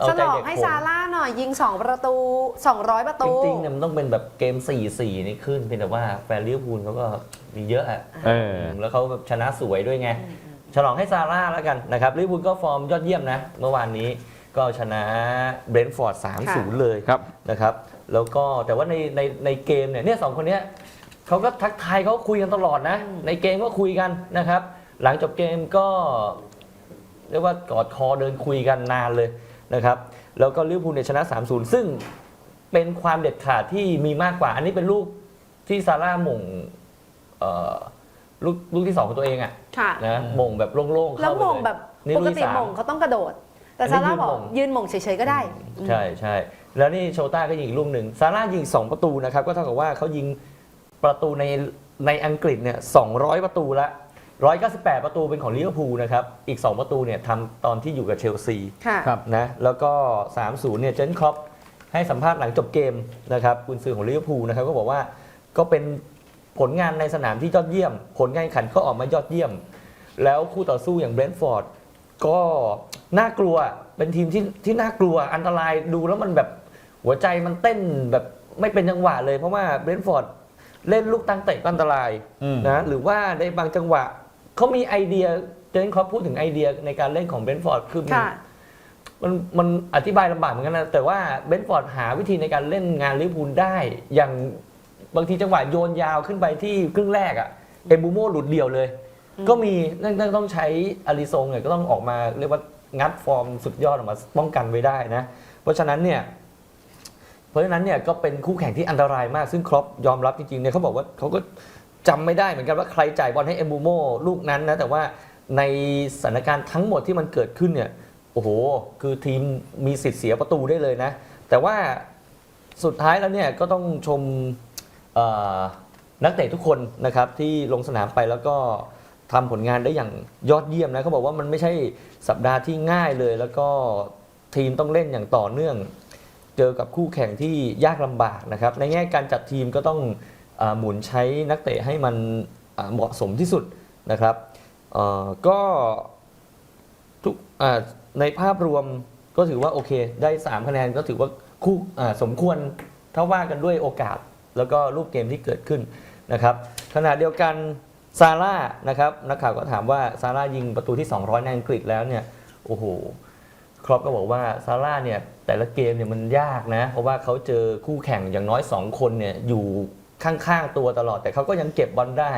เอาฉใจลองเด็กให้ผมซาร่าหน่อยยิง 2 ประตู 200 ประจตู ริงๆเนี่ยมันต้องเป็นแบบเกม 4-4 นี่ขึ้นเพียงแต่ว่าแฟนลิเวอร์พูลเขาก็มีเยอะอะ เออ แล้วเขาแบบชนะสวยด้วยไง ฉลองให้ซาร่าแล้วกันนะครับลิเวอร์พูลก็ฟอร์มยอดเยี่ยมนะ เมื่อวานนี้ก็ชนะเบรนท์ฟอร์ด 3-0 เลยครับ นะครับ แล้วก็แต่ว่าในในในเกมเนี่ยเนี่ยสองคนเนี้ยเขาก็ทักทายเขาคุยกันตลอดนะ ในเกมก็คุยกันนะครับ หลังจบเกมก็ เรียกว่ากอดคอเดินคุยกันนานเลย นะครับแล้วก็ลิเวอร์พูลเนี่ยชนะ 3-0 ซึ่งเป็นความเด็ดขาดที่มีมากกว่า อันนี้เป็นลูกที่ซาร่าหม่งเอ่อลูกลูกที่สองของตัวเองอะค่ะ นะหม่งแบบโล่งๆแล้วเข้าไปหม่งเลยแบบนี่ปลูกกที่ติสามหม่งเขาต้องกระโดด แต่อันนี้ซาร่าบอกยืนหม่งยืนหม่งเฉยๆก็ได้ใช่ใช่แล้วนี่โชต้าก็ยิงอีกลูกหนึ่งซาร่ายิง 2 ประตูนะครับ ก็เท่ากับว่าเขายิงประตูในในอังกฤษเนี่ย200 ประตูละ 198 ประตูเป็นของลิเวอร์พูลนะครับ อีก 2 ประตูเนี่ยทำตอนที่อยู่กับเชลซีค่ะ ครับ นะ แล้วก็ 3-0 เนี่ยเจนครอปให้สัมภาษณ์หลังจบเกมนะครับกุนซือของลิเวอร์พูลนะครับก็บอกว่าก็เป็นผลงานในสนามที่ยอดเยี่ยม ผลงานแข่งขันก็ออกมายอดเยี่ยม แล้วคู่ต่อสู้อย่างเบรนท์ฟอร์ดก็น่ากลัวเป็นทีมที่ที่น่ากลัวอันตรายดูแล้วมันแบบหัวใจมันเต้นแบบไม่เป็นจังหวะเลยเพราะว่าเบรนท์ฟอร์ดเล่นลูกตั้งเตะก็อันตรายอืม นะหรือว่าในบางจังหวะ เขามีไอเดียเจนครอปพูดถึงไอเดียในการเล่นของเบรนท์ฟอร์ดคือมันค่ะ มันมันอธิบายลำบากเหมือนกันนะแต่ว่าเบนฟอร์ดหาวิธีในการเล่นงานลิเวอร์พูลได้ อย่างบางทีจังหวะโยนยาวขึ้นไปที่ครึ่งแรกอะเอมบูโมหลุดเดี่ยวเลย ก็มีนั่นต้องใช้อาริซงเนี่ยก็ต้องออกมาเรียกว่างัดฟอร์มสุดยอดออกมาป้องกันไว้ได้นะ เพราะฉะนั้นเนี่ย เพราะฉะนั้นเนี่ยก็เป็นคู่แข่งที่อันตรายมากซึ่งครอปยอมรับจริงๆเนี่ยเขาบอกว่าเขาก็ จำไม่ได้เหมือนกันว่าใครจ่ายบอลให้เอมบูโมลูกนั้นนะแต่ว่าในสถานการณ์ทั้งหมดที่มันเกิดขึ้นเนี่ยโอ้โห คือทีมมีสิทธิ์เสียประตูได้เลยนะ แต่ว่าสุดท้ายแล้วเนี่ยก็ต้องชมนักเตะทุกคนนะครับที่ลงสนามไปแล้วก็ทำผลงานได้อย่างยอดเยี่ยมนะเขาบอกว่ามันไม่ใช่สัปดาห์ที่ง่ายเลย แล้วก็ทีมต้องเล่นอย่างต่อเนื่อง เจอกับคู่แข่งที่ยากลำบากนะครับ ในแง่การจัดทีมก็ต้อง หมุนใช้นักเตะให้มันเหมาะสมที่สุดนะครับก็ทุกในภาพรวมก็ถือว่าโอเค ได้ 3 คะแนนก็ถือว่าคู่สมควรถ้าว่ากันด้วยโอกาสแล้วก็รูปเกมที่เกิดขึ้นนะครับขณะเดียวกันซาร่านะครับนักข่าวก็ถามว่าซาร่ายิงประตูที่ 200 ในอังกฤษแล้วเนี่ยโอ้โหครอปก็บอกว่าซาร่าเนี่ยแต่ละเกมเนี่ยมันยากนะ เพราะว่าเขาเจอคู่แข่งอย่างน้อย 2 คนเนี่ยอยู่ ข้างๆตัวตลอด แต่เขาก็ยังเก็บบอลได้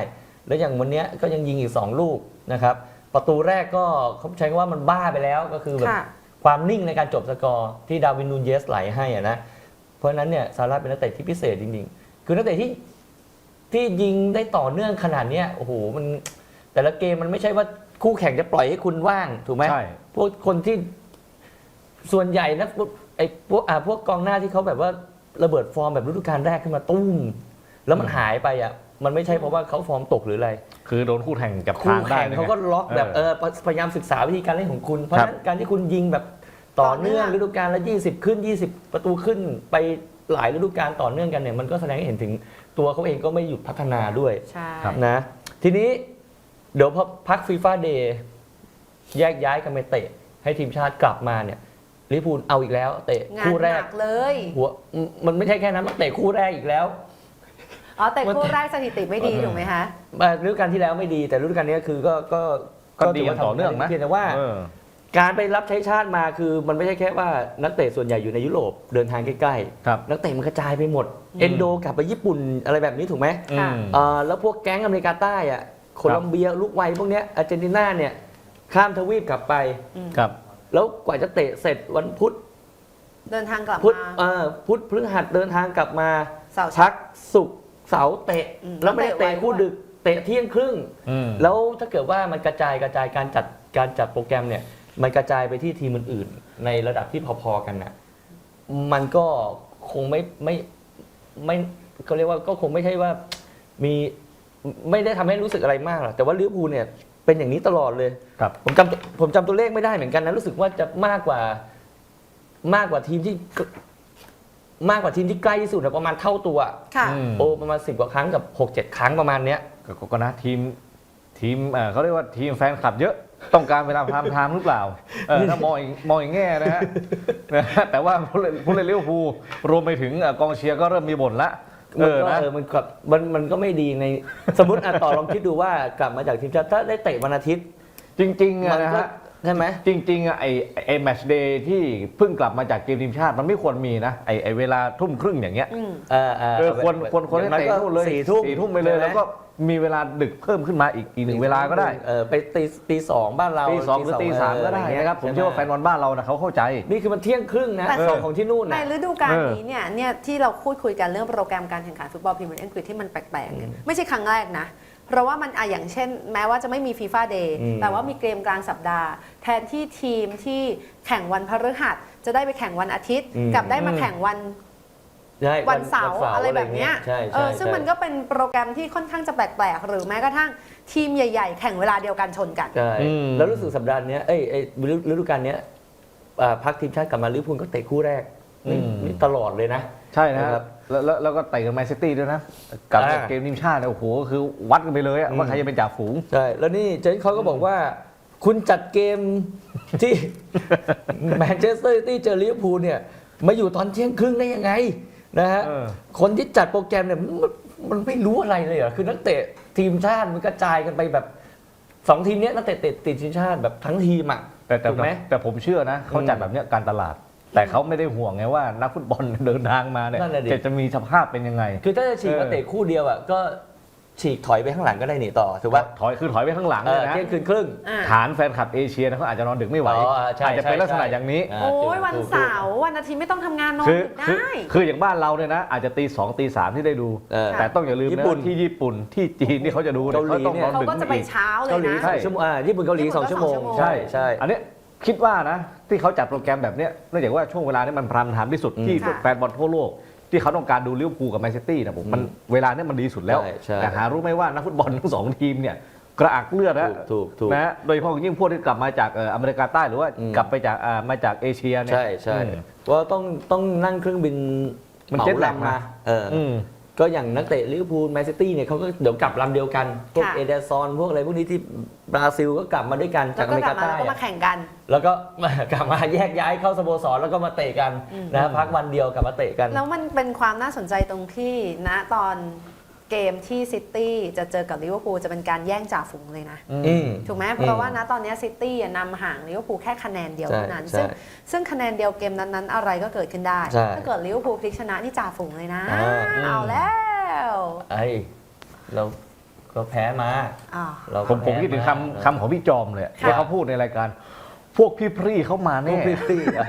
แล้วอย่างวันเนี้ยก็ยังยิงอีก 2 ลูกนะครับ ประตูแรกก็เขาใช้คำว่ามันบ้าไปแล้วก็คือแบบค่ะความนิ่งในการจบสกอร์ที่ดาวินนูนเยสไหลให้อะนะเพราะฉะนั้นเนี่ยซาร่าเป็นนักเตะที่พิเศษจริงๆ คือนักเตะที่ที่ยิงได้ต่อเนื่องขนาดเนี้ยโอ้โหมันแต่ละเกมมันไม่ใช่ว่าคู่แข่งจะปล่อยให้คุณว่างถูกไหมใช่พวกคนที่ส่วนใหญ่นะไอ้พวกอ่าพวกกองหน้าที่เขาแบบว่าระเบิดฟอร์มแบบฤดูกาลแรกขึ้นมาตุ้ม แล้วมันหายไปอะมันไม่ใช่เพราะว่าเขาฟอร์มตกหรืออะไร คือโดนคู่แข่งกับคู่ทางได้แข่งลยไเขาก็ล็อกแบบเอเอออพยายามศึกษาวิธีการเล่นของคุณเพราะฉะนั้นการที่คุณยิงแบบต่อเนื่องต่อเนื่องฤดูกาลละ 20 ขึ้น 20 ประตูขึ้นไปหลายฤดูกาลต่อเนื่องกันเนี่ยมันก็แสดงให้เห็นถึงตัวเขาเองก็ไม่หยุดพัฒนาด้วยใช่นะ ทีนี้เดี๋ยวพอพักฟีฟ่าเดย์แยกย้ายกันไปเตะ ให้ทีมชาติกลับมาเนี่ยลิเวอร์พูลเอาอีกแล้ว เตะงานคู่หแรนักกเลยหัวมันไม่ใช่แค่นั้นมันเตะคู่แรกอีกแล้ว อ๋อแต่คู่แรกสถิติไม่ดีถูกไหมคะอ่าฤดูกาลที่แล้วไม่ดี แต่ฤดูกาลนี้คือก็ก็ก็ดีถือย่างต่อเนื่องนะเพียงแต่ว่าเออการไปรับใช้ชาติมาคือมันไม่ใช่แค่ว่านักเตะส่วนใหญ่อยู่ในยุโรปเดินทางใกล้ครับๆนักเตะมันกระจายไปหมด เอนโดกลับไปญี่ปุ่นอะไรแบบนี้ถูกไหมอืมอ่าแล้วพวกแก๊งอเมริกาใต้อะโคลัมเบียลูกไวพวกเนี้ยอาร์เจนตินาเนี่ยข้ามทวีปกลับไปครับ แล้วกว่าจะเตะเสร็จวันพุธ เดินทางกลับพุธมาเอ่อพุธพฤหัสเดินทางกลับมาเสาร์พักศุกร์ เสาร์เตะอืมแล้วไม่ได้เตะเตะไวคู่ด้วยดึกเตะเที่ยงครึ่ง อืม แล้วถ้าเกิดว่ามันกระจายกระจายการจัดการจัดโปรแกรมเนี่ย มันกระจายไปที่ทีมอื่นๆ ในระดับที่พอๆกันนะมันก็คงไม่ไม่ไม่เขาเรียกว่าก็คงไม่ใช่ว่ามีไม่ได้ทำให้รู้สึกอะไรมากหรอกแต่ว่าลิเวอร์พูลเนี่ยเป็นอย่างนี้ตลอดเลย ครับ ผมจำผมจำตัวเลขไม่ได้เหมือนกันนะ รู้สึกว่าจะมากกว่ามากกว่าทีมที่ มากกว่าทีมที่ใกล้ที่สุดอะประมาณเท่าตัวค่ะอืม โอ้ประมาณสิบกว่าครั้งกับหกเจ็ดครั้งประมาณเนี้ย ก็ก็ก็นะทีมทีมเอ่อเขาเรียกว่าทีมแฟนคลับเยอะต้องการเวลาพรามไทม์หรือเปล่าเออถ้ามองอีกมองอีกแง่นะฮะนะฮะแต่ว่าผู้เล่นผู้เล่นลิเวอร์พูลรวมไปถึงเอ่อกองเชียร์ก็เริ่มมีบ่นละเอมันอก็นะ เออมันกับมันมันก็ไม่ดีในสมมติอะต่อลองคิดดูว่ากลับมาจากทีมชาติถ้าได้เตะวันอาทิตย์ จริงๆมัอะนะก็ฮะ ใช่ไหม จริงๆอะไอไอแมตช์เดย์ที่เพิ่งกลับมาจากเกมทีมชาติมันไม่ควรมีนะไอไอเวลาทุ่มครึ่งอย่างเงี้ยอืม เออเออเออควรควรควรให้อย่างเตะก็นู่นเลยสี่ทุ่มสี่ทุ่มไปเลย ใช่หแล้วก็มีเวลาดึกเพิ่มขึ้นมาอีกอีกหนึ่งเวลาก็ได้เออไปตีตีสองบ้านเราตีสองหรือตีสามก็ได้นะครับผมเชื่อว่าแฟนบอลบ้านเรานะเขาเข้าใจ นี่คือมันเที่ยงครึ่งนะแต่ของของที่นู่นในนะ ฤดูกาลเออนี้เนี่ยเนี่ยที่เราพูดคุยกันเรื่องโปรแกรมการแข่งขันฟุตบอลพรีเมียร์ลีกอังกฤษที่มันแปลกๆเนี่ยไม่ใช่ครั้งแรกนะ เพราะว่ามันอะอย่างเช่น แม้ว่าจะไม่มีฟีฟ่าเดย์อืม แต่ว่ามีเกมกลางสัปดาห์ แทนที่ทีมที่แข่งวันพฤหัสจะได้ไปแข่งวันอาทิตย์ อืม กลับได้มาแข่งวัน ใช่วันเสาร์อะไรแบบเนี้ยใช่เอใช่อซึ่งใช่ มันก็เป็นโปรแกรมที่ค่อนข้างจะแปลกๆ หรือแม้กระทั่งทีมใหญ่ๆ แข่งเวลาเดียวกันชนกัน ใช่อืม แล้วรู้สึกสัปดาห์เนี้ยเอ้ยเอ้ยฤฤดูกาลเนี้ยอ่าพักทีมชาติกลับมาลิเวอร์พูลก็เตะคู่แรกนี่อืมนี่ตลอดเลยนะ ใช่นะนะคครัรับ บแล้วแล้วแล้วก็เตะกับแมนซิตี้ด้วยนะกับอ่า เกมทีมชาติเนี่ยโอ้โหคือวัดกันไปเลยอะอืมว่าใครจะเป็นจ่าฝูง ใช่ แล้วนี่เจนเขาก็บอกว่า คุณจัดเกมที่ แมนเชสเตอร์ซิตี้เจอลิเวอร์พูลเนี่ย มาอยู่ตอนเที่ยงครึ่งได้ยังไงนะฮะ เออ คนที่จัดโปรแกรมเนี่ยมันมันไม่รู้อะไรเลยเหรอ คือนักเตะทีมชาติมันกระจายกันไปแบบสองทีมเนี้ยนักเตะติดติดทีมชาติแบบทั้งทีมอะแต่แต่ถูกไหม แต่ผมเชื่อนะเขาจัดแบบเนี้ยการตลาด แต่เขาไม่ได้ห่วงไงว่านักฟุตบอลเดินทางมาเนี่ยนั่นน่ะดิ จะจะมีสภาพเป็นยังไง คือถ้าจะฉีกเออนักเตะคู่เดียวอะก็ฉีกถอยไปข้างหลังก็ได้หนีต่อถูกป่ะถอยคือถอยไปข้างหลังเอเลอยนะเที่ยงคืนครึ่ง อ่าฐานแฟนคลับเอเชียนะเขาอาจจะนอนดึกไม่ไหวอ๋อใช่อาจจะเป็นใช่ลักษณะใช่ อย่างนี้าโอ้ยถูกวันถูกเสาร์วันอาทิตย์ไม่ต้องทำงานนอนคือดึกคือได้คืออย่างบ้านเราเนี่ยนะ อาจจะตีสองตีสามที่ได้ดู เออ แต่ต้องอย่าลืมญี่นะปุ่นที่ญี่ปุ่นที่จีนที่เขาจะดูเนี่ยเกาหลีเขาต้องนอนเขาดึกก็จะไปอีก เช้าเลเกายหลีนะสองชั่วโมงอ่าญี่ปุ่นเกาหลีญี่ปุ่นสองชั่วโมงก็สองชั่วโมง ใช่ใช่อันเนี้ย คิดว่านะที่เขาจัดโปรแกรมแบบเนี้ยเนื่องจากว่าช่วงเวลานี้มันพรามไทม์ที่สุดอืมที่ค่ะ แฟนบอลทั่วโลก ที่เขาต้องการดูลิเวอร์พูลกับแมนซิตี้นะผมมันเวลาเนี้ยมันดีสุดแล้วใช่ใช่แต่หารู้ไหมว่านักฟุตบอลทั้งสองทีมเนี่ยกระอักเลือดนะถูกถูกถูกนะฮะโดยเฉพาะอย่างยิ่งพวกที่กลับมาจากเอ่ออเมริกาใต้หรือว่าอืม กลับไปจากอ่ามาจากเอเชียเนี่ย ใช่ใช่อืมว่าต้องต้องนั่งเครื่องบินมันเหาเจ็ตแลกลำมานะเออออืม ก็อย่างนักเตะลิเวอร์พูลแมนซิตี้เนี่ยเขาก็เดี๋ยวกลับลำเดียวกัน พวกค่ะ เอเดอร์ซอนพวกอะไรพวกนี้ที่บราซิลก็กลับมาด้วยกันจาแล้กวอก็เมริกลักาบมาใต้แล้วก็มาอะแข่งกัน แล้วก็ กลับมาแยกย้ายเข้าสโมสรแล้วก็มาเตะกันอืม นะฮะพักวันเดียวกลับมาเตะกัน แล้วมันเป็นความน่าสนใจตรงที่ณตอน เกมที่ซิตี้จะเจอกับลิเวอร์พูลจะเป็นการแย่งจ่าฝูงเลยนะ อืม ถูกไหมเพราะว่าณตอนนี้ซิตี้นำห่างลิเวอร์พูลแค่คะแนนเดียวใช่เท่านั้น ใช่ซึ่งซึ่งคะแนนเดียวเกมนั้นๆ อะไรก็เกิดขึ้นได้ ใช่ถ้าเกิดลิเวอร์พูลพลิกชนะนี่จ่าฝูงเลยนะ อ่าเอาแล้วไอ้เราก็แพ้มาอ่าเราผมผมแพ้คิดถึงาคำคำของพี่จอมเลยค่ะ ที่เขาพูดในรายการ พวกพี่พรี่เขามาพวแน่กพี่ตี้อะ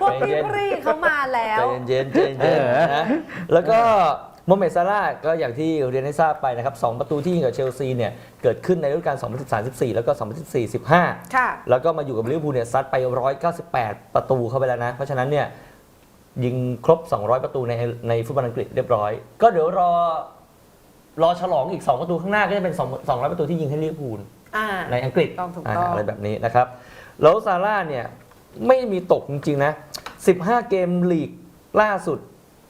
พวกใจพี่เย็นพรีเขามาแล้ว ใจเย็นๆใจเย็นเออๆนะแล้วก็โมเมดซาร่าห์ก็อย่างที่เรียนให้ทราบไปนะครับสองประตูที่ยิงกับเชลซีเนี่ยเกิดขึ้นในฤดูกาล2013-14 แล้วก็ 2014-15 ค่ะ แล้วก็มาอยู่กับลิเวอร์พูลเนี่ยซัดไป 198 ประตูเข้าไปแล้วนะ เพราะฉะนั้นเนี่ยยิงครบ 200 ประตูในในฟุตบอลอังกฤษเรียบร้อย ก็เดี๋ยวรอรอฉลองอีก 2 ประตูข้างหน้าก็จะเป็น 2 200 ประตูที่ยิงให้ลิเวอร์พูลอ่า ในอังกฤษต้องถูกอ่าต้องอะไรแบบนี้นะครับ แล้วซาร่าเนี่ยไม่มีตกจริงๆนะ 15 เกมลีกล่าสุด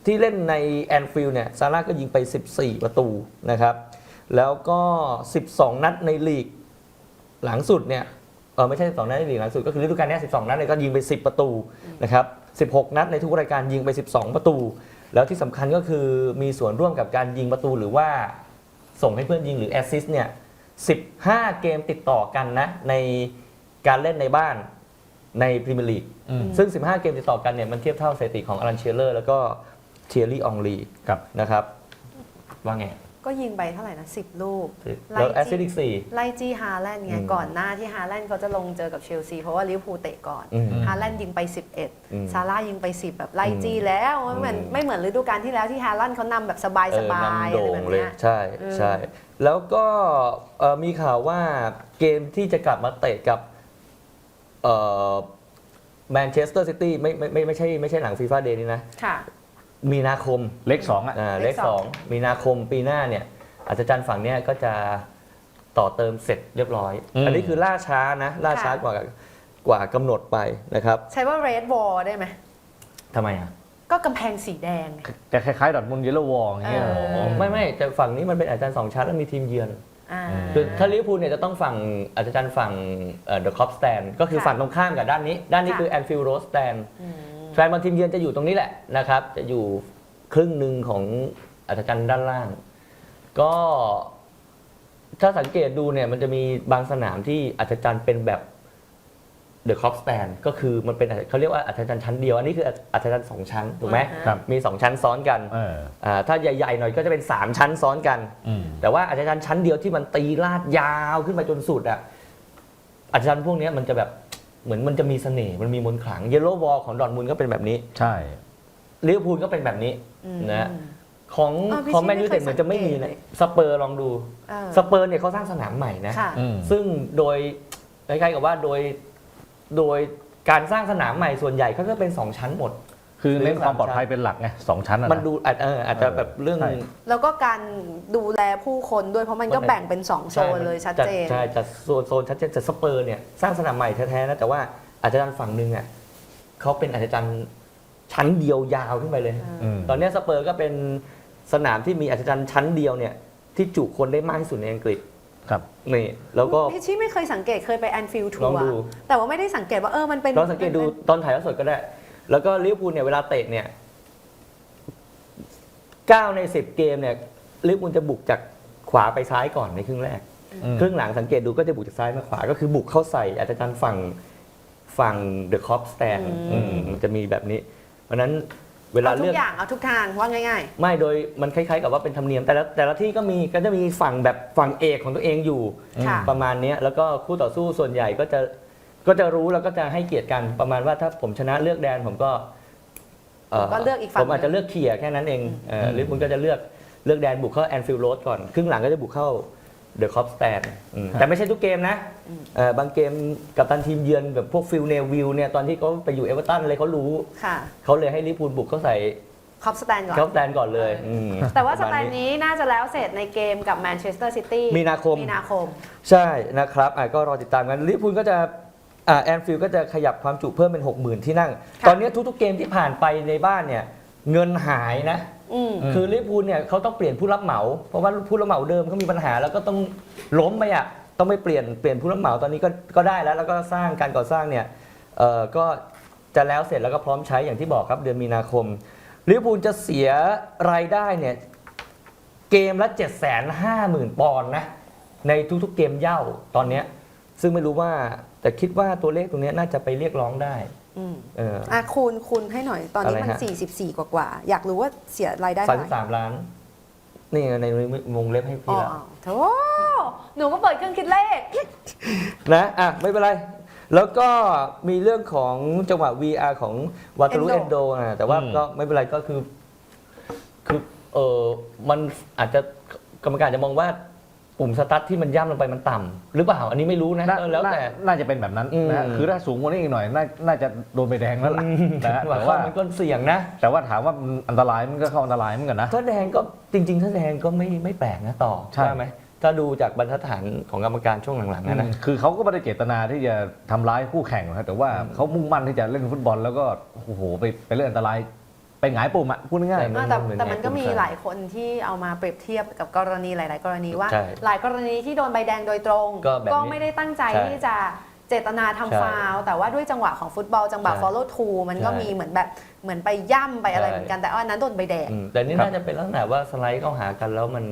ที่เล่นในแอนฟิลด์เนี่ยซาร่าก็ยิงไป 14 ประตูนะครับ แล้วก็ 12 นัดในลีกหลังสุดเนี่ยเออไม่ใช่ 12 นัดในลีกหลังสุดก็คือฤดูกาลเนี้ย12 นัดเนี่ยก็ยิงไป 10 ประตูนะครับ 16 นัดในทุกรายการยิงไป 12 ประตู แล้วที่สำคัญก็คือมีส่วนร่วมกับการยิงประตูหรือว่าส่งให้เพื่อนยิงหรือแอสซิสต์เนี่ย 15 เกมติดต่อกันนะในการเล่นในบ้านในพรีเมียร์ลีกอืมซึ่ง 15 เกมติดต่อกันเนี่ยมันเทียบเท่าสถิติของอลันเชียเลอร์แล้วก็ เทียรี่อองลีครับ นะครับ ว่าไง ก็ยิงไปเท่าไหร่นะสิบลูกแล้วแอสซิสต์อีกสี่ ไล่จี้ฮาแลนด์ไงอืมก่อนหน้าที่ฮาแลนด์เขาจะลงเจอกับเชลซี เพราะว่าลิเวอร์พูลเตะก่อนอืมฮาแลนด์ยิงไป อืม11 ซาร่ายิงไป 10 แบบไล่จี้แล้วไม่เหมือนอืม ไม่เหมือนฤดูกาลที่แล้วที่ฮาแลนด์เขานำแบบสบายเอสอนบายำอะไรโด่แบงบเลย เนี้ย ใช่อืม ใช่แล้วก็เอ่อมีข่าวว่าเกมที่จะกลับมาเตะกับแมนเชสเตอร์ซิตี้ไม่ไม่ไม่ไม่ใช่ไม่ใช่หลังฟีฟ่าเดย์นี่นะ ค่ะ มีนาคมเล็กสองอะอ่าเลเลขขสสอองง มีนาคมปีหน้าเนี่ยอาจารย์ฝั่งเนี้ยก็จะต่อเติมเสร็จเรียบร้อย อืม อันนี้คือล่าช้านะล่าช้ากว่ากว่ากำหนดไปนะครับใช้ว่าเรดวอลได้ไหม ทำไมอะ ก็กำแพงสีแดงไงจะคล้ายๆดอทมุนด์เยลโลวองอย่างเงี้ยเออไม่ไม่แต่ฝั่งนี้มันเป็นอาจารย์สองชั้นแล้วมีทีมเยือน อ่าอืมคือถ้าลิเวอร์พูลเนี่ยจะต้องฝั่งอาจารย์ฝั่งเดอะคอปสแตนก็คือค่ะฝั่งตรงข้ามกับด้านนี้ ด้านนี้ค่ะ คือแอนฟิลด์โรสแตนอืมแฟนบอลทีมเยือนจะอยู่ตรงนี้แหละนะครับ จะอยู่ครึ่งหนึ่งของอาจารย์ด้านล่าง ก็ถ้าสังเกตดูเนี่ยมันจะมีบางสนามที่อาจารย์เป็นแบบเดอะคอปสแตนก็คือมันเป็นเขาเรียกว่าอาจารย์ชั้นเดียว อันนี้คืออาจารย์สองชั้นถูกไหมอ่าฮะครับมีสองชั้นซ้อนกันเอออ่าถ้าใหญ่ ๆ หน่อยก็จะเป็น 3 ชั้นซ้อนกัน อืม แต่ว่าอาจารย์ชั้นเดียวที่มันตีลาดยาวขึ้นไปจนสุดอะอาจารย์พวกเนี้ยมันจะแบบ เหมือนมันจะมีเสน่ห์มันมีมนต์ขลังเยลโล่วอลของดอร์ทมุนด์ก็เป็นแบบนี้ใช่ ลิเวอร์พูลก็เป็นแบบนี้อืม นะ ของอ่าพี่ของชิแมนยูเต็ดไม่เคยเหมือนจะไม่มีสังเกตนะเลยสเปอร์ลองดูเออ สเปอร์เนี่ยเขาสร้างสนามใหม่นะ ค่ะ อืม ซึ่งโดยคล้ายๆกับว่าโดยโดยการสร้างสนามใหม่ส่วนใหญ่เขาก็เป็น 2 ชั้นหมด คือเน้นความปลอดภัยเป็นหลักไงสองชั้นอะะมันดูอาจเอออาจจะแบบเรื่อง ใช่ แล้วก็การดูแลผู้คนด้วยเพราะมันก็มันแบ่งเป็น2โซนเลยชัดเจน ใช่จัดโซนโซนชัดเจนแต่สเปอร์เนี่ยสร้างสนามใหม่แท้ๆนะแต่ว่าอาจารย์ฝั่งหนึ่งอะเขาเป็นอาจารย์ชั้นเดียวยาวขึ้นไปเลย อืม ตอนเนี้ยสเปอร์ก็เป็นสนามที่มีอาจารย์ชั้นเดียวเนี่ยที่จุคนได้มากที่สุดในอังกฤษครับ นี่แล้วก็ พี่ชี่ไม่เคยสังเกตเคยไปแอนฟิลด์ทัลองวดู ร์แต่ว่าไม่ได้สังเกตว่าเออมันเป็น ลองสังเกตดูตอนถ่ายทอดสดก็ได้ แล้วก็ลิเวอร์พูลเนี่ยเวลาเตะเนี่ยเก้าในสิบเกมเนี่ยลิเวอร์พูลจะบุกจากขวาไปซ้ายก่อนในครึ่งแรกอืมครึ่งหลังสังเกตดูก็จะบุกจากซ้ายมาขวา ก็คือบุกเข้าใส่อาจารย์ฝั่งฝั่งเดอะคอปสแตนจะมีแบบนี้ เพราะฉะนั้นเวลาเอาทุเลือกกอย่างเอาทุกทางว่าง่ายไม่โดยมันคล้ายๆ กับว่าเป็นธรรมเนียมแต่ละแต่ละที่ก็มีก็จะมีฝั่งแบบฝั่งเอกของตัวเองอยู่ๆค่ะประมาณเนี้ยแล้วก็คู่ต่อสู้ส่วนใหญ่ก็จะ ก็จะรู้แล้วก็จะให้เกียรติกันประมาณว่าถ้าผมชนะเลือกแดนผมก็ผมก็เลือกอีกฝั่งผมอาจจะเลือกเขี่ยแค่นั้นเองเอออืมลิฟมันก็จะเลือกเลือกแดนบุกเข้าแอนฟิลด์โรดก่อน ครึ่งหลังก็จะบุกเข้าเดอะคอปสแตนแต่ไม่ใช่ทุกเกมนะเออบางเกมกับตันทีมเยือนแบบพวกฟิลเนวิลเนี่ยตอนที่เขาไปอยู่เอเวอร์ตันอะไรเขารู้ค่ะเขาเลยให้ลิเวอร์พูลบุกเข้าใส่คอปสแตนก่อนคอปสแตนก่อนเลยมแต่ว่าสประแตมณนนี้น่าจะแล้วเสร็จในเกมกับแมนเชสเตอร์ซิตี้มีนาคมมีนาคม ใช่นะครับอะก็รอติดตามกันลิเวอร์พูลก็จะอ่า แอนฟิลด์ก็จะขยับความจุเพิ่มเป็น 60,000 ที่นั่ง ค่ะ ตอนนี้ทุกๆเกมที่ผ่านไปในบ้านเนี่ยเงินหายนะ อืม คือลิเวอร์พูลเนี่ยเขาต้องเปลี่ยนผู้รับเหมา เพราะว่าผู้รับเหมาเดิมเขามีปัญหาแล้วก็ต้องล้มไปอะต้องไปเปลี่ยนเปลี่ยนผู้รับเหมาตอนนี้ก็ก็ได้แล้ว แล้วก็สร้างการก่อสร้างเนี่ยเอ่อก็จะแล้วเสร็จแล้วก็พร้อมใช้อย่างที่บอกครับเดือนมีนาคมลิเวอร์พูลจะเสียรายได้เนี่ยเกมละ 7 5 0 0 0 0 ปอนด์นะในทุกๆเกมเหย่าตอนเนี้ยซึ่งไม่รู้ว่า แต่คิดว่าตัวเลขตรงเนี้ยน่าจะไปเรียกร้องได้อืมเออ อะคูณคูณให้หน่อยตอนนี้อะไรมันฮะ 44 กว่ากว่าๆอยากรู้ว่าเสียรายได้สามเท่าสิไหบร่สามล้าน นี่ไงในวงเล็บให้อ๋พี่อแล้ว โถหนูก็เปิดเครื่องคิดเลข นะอะไม่เป็นไร แล้วก็มีเรื่องของจังหวะ VR ของวาตารุ Endo เอนโดนะแต่ว่าอืม ก็ไม่เป็นไรก็คือ คือเออมันอาจจะกรรมการอาจจะมองว่า ปุ่มสตาร์ทที่มันย่ำลงไปมันต่ำหรือเปล่าอันนี้ไม่รู้นะน่าเออแล้วแต่น่าน่าจะเป็นแบบนั้นนะฮะอืม คือถ้าสูงกว่านี้อีกหน่อยน่าน่าจะโดนใบแดงแล้วล่ะนะฮะว่าแต่ว่ามันก็เสี่ยงนะ แต่ว่าถามว่ามันอันตรายมันก็เข้าอันตรายเหมือนกันนะ ถ้าแดงก็จริงๆถ้าแดงก็ไม่ไม่แปลกนะต่อใช่ว่าไหมถ้าดูจากบรรทัดฐานของกรรมการช่วงหลังๆนะนะ คือเขาก็ไม่ได้เจตนาที่จะทำร้ายคู่แข่งหรอกครับแต่ว่าเขามุ่งมั่นที่จะเล่นฟุตบอลแล้วก็โอ้โหไปไปเล่นอันตราย ไปหงายปุ่มอะพูดง่ายใช่อะแต่เหมือนแต่มันก็ไงมีคุณหลายคนที่เอามาเปรียบเทียบกับกรณีหลาย ๆ กรณีว่า ใช่หลายกรณีที่โดนใบแดงโดยตรงก็แบบนี้ไม่ได้ตั้งใจใช่ที่จะเจตนาทำใช่ฟาวล์แต่ว่าด้วยจังหวะของฟุตบอลจังหวะ ใช่ follow through มันก็ใช่มีเหมือนแบบเหมือนไปย่ำไปอะไรใช่ เหมือนกันแต่ว่าอันนั้นโดนใบแดง อืมแต่นี่ครับ น่าจะเป็นลักษณะว่าสไลด์เข้าหากันแล้วมัน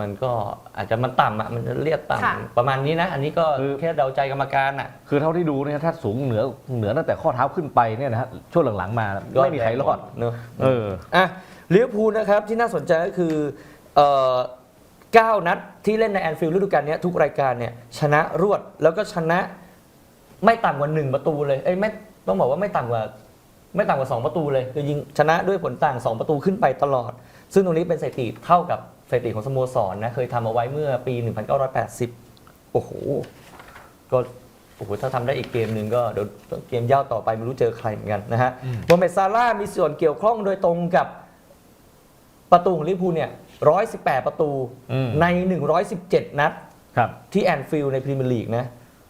มันก็อาจจะมันต่ำอะมันจะเรียกต่ค่ะำประมาณนี้นะ อันนี้ก็คือ แค่เดาใจกรรมการอะๆคือเท่าที่ดูเนี่ยถ้าสูงเหนือเหนือตั้งแต่ข้อเท้าขึ้นไปเนี่ยนะฮะช่วงหลังๆมาไม่มีใครรอดเนอะเออ อะลิเวอร์พูลนะครับที่น่าสนใจก็คือเอ่อเก้านัดที่เล่นในแอนฟิลด์ฤดูกาลเนี้ยทุกรายการเนี่ยชนะรวดแล้วก็ชนะไม่ต่ำกว่าหนึ่งประตูเลยเอ้ยไม่ต้องบอกว่าไม่ต่ำกว่าไม่ต่ำกว่า 2 ประตูเลย คือยิงชนะด้วยผลต่าง 2 ประตูขึ้นไปตลอด ซึ่งตรงนี้เป็นสถิติเท่ากับ สถิติของสโมสรนะเคยทำเอาไว้เมื่อปี 1980 โอ้โห ก็โอ้โหถ้าทำได้อีกเกมหนึ่งก็เดี๋ยวเกมย่าวต่อไปไม่รู้เจอใครเหมือนกันนะฮะอืมโมเมดซาร่าห์มีส่วนเกี่ยวข้องโดยตรงกับประตูของลิเวอร์พูลเนี่ย 118 ประตูอืมใน 117 นัดครับที่แอนฟิลด์ในพรีเมียร์ลีกนะ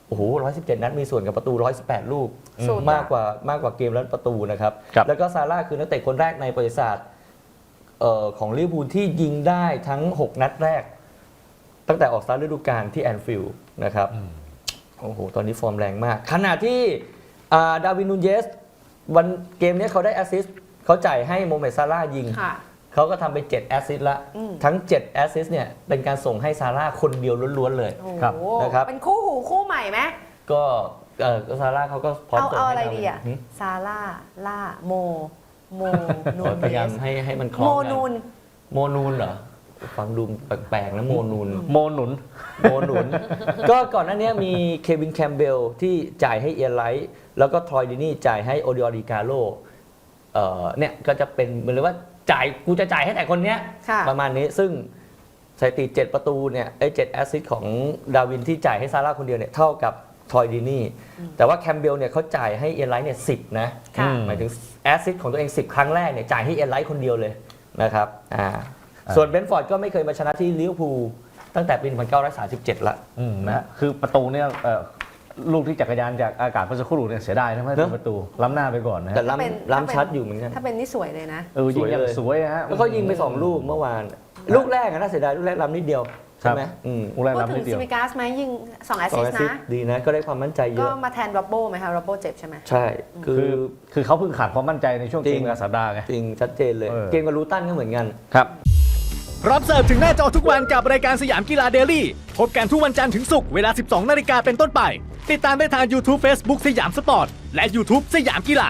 โอ้โห 117 นัดมีส่วนกับประตู 118 ลูกสุดอะมากกว่ามากกว่าเกมละประตูนะครับครับ แล้วก็ซาร่าคือนักเตะคนแรกในประวัติศาสตร์เอ่อ ของลิเวอร์พูลที่ยิงได้ทั้ง 6 นัดแรก ตั้งแต่ออกสตาร์ทฤดูกาลที่แอนฟิลด์นะครับโอ้โห ตอนนี้ฟอร์มแรงมาก ขณะที่อ่าดาวินนูนเยสวันเกมเนี้ยเขาได้แอสซิสต์เขาจ่ายให้โมเมดซาร่าห์ยิงค่ะเขาก็ทำไป 7 แอสซิสต์ละอืมทั้ง 7 แอสซิสต์เนี่ย เป็นการส่งให้ซาร่าห์คนเดียวล้วนๆเลยโอ้ครับโหนะครับเป็นคู่หูคู่ใหม่ไหมก็เออก็ซาร่าห์เขาก็พร้อมเอาส่งเอาให้อะไรดาวินดีอะหึซาร่าล่าโม โมนูพยายามเนสให้ให้มันคล้องโมกันนูนโมนูนเหรอ ฟังดูแปลกๆนะโมนูน โมหนุน โมหนุน ก็ก่อนหน้านี้มีเควินแคมเบลที่จ่ายให้เอียนไลท์แล้วก็ทรอยดินี่จ่ายให้โอดิออริกาโลเอ่อเนี่ยก็จะเป็นเหมือนเลยว่าจ่ายกูจะจ่ายให้แต่คนเนี้ย ค่ะ ประมาณนี้ซึ่งสถิติ 7 ประตูเนี่ยไอ้เจ็ดแอสซิสต์ของดาวินที่จ่ายให้ซาร่าคนเดียวเนี่ยเท่ากับ ทรอยดินี่ แต่ว่าแคมเบลเนี่ยเขาจ่ายให้เอียนไลท์เนี่ยสินะค่ะอืมหมายถึงแอสซิสต์ของตัวเอง 10 ครั้งแรกเนี่ยจ่ายให้เอียนไลท์คนเดียวเลยนะครับอ่าอ่าส่วนเบนฟอร์ดก็ไม่เคยมาชนะที่ลิเวอร์พูลตั้งแต่ปี1937ละ อืมนะฮะคือประตูเนี่ยเอ่อลูกที่จักรยานจากอากาศเมื่อสักครู่เนี่ยเสียดายนะไม่เนเป็อะ นประตู ล้ำหน้าไปก่อนนะแต่ฮะถ้าเป็นล้ำถ้าเป็น ล้ำชัดอยู่เหมือนกัน ถ้าเป็นนี่สวยเลยนะ เออยิงอย่างสวยเลยสวยฮะแล้วก็ยิงไป 2 ลูกเมื่อวาน ลูกแรกอะน่าเสียดายลูกแรกล้ำนิดเดียว ใช่ไหมอืมลูกแรกพูดล้ำถึนิงดเดีซิยวมิกาสไหมยิง2แอสสองซิสแอสซิสนะ ต์ดีนะ ก็ได้ความมั่นใจเยก็อะ มาแทนโรบโบไหมคะโรบโบเจ็บใช่ไหม ใช่ คืคืออ คือเขาเพิ่งขาดความมั่นใจในช่วงจเกริมงกลางสัปดาห์ไง จริงชัดเจนเลย เออ เกมกับลูตันก็เหมือนกัน ครับพร้อมเสิร์ฟถึงหน้าจอทุกวันกับรายการสยามกีฬาเดลี่พบกันทุกวันจันทร์ถึงศุกร์เวลา 12 นาฬิกาเป็นต้นไป ติดตามได้ทาง YouTube Facebook สยามสปอร์ต และ YouTube สยามกีฬา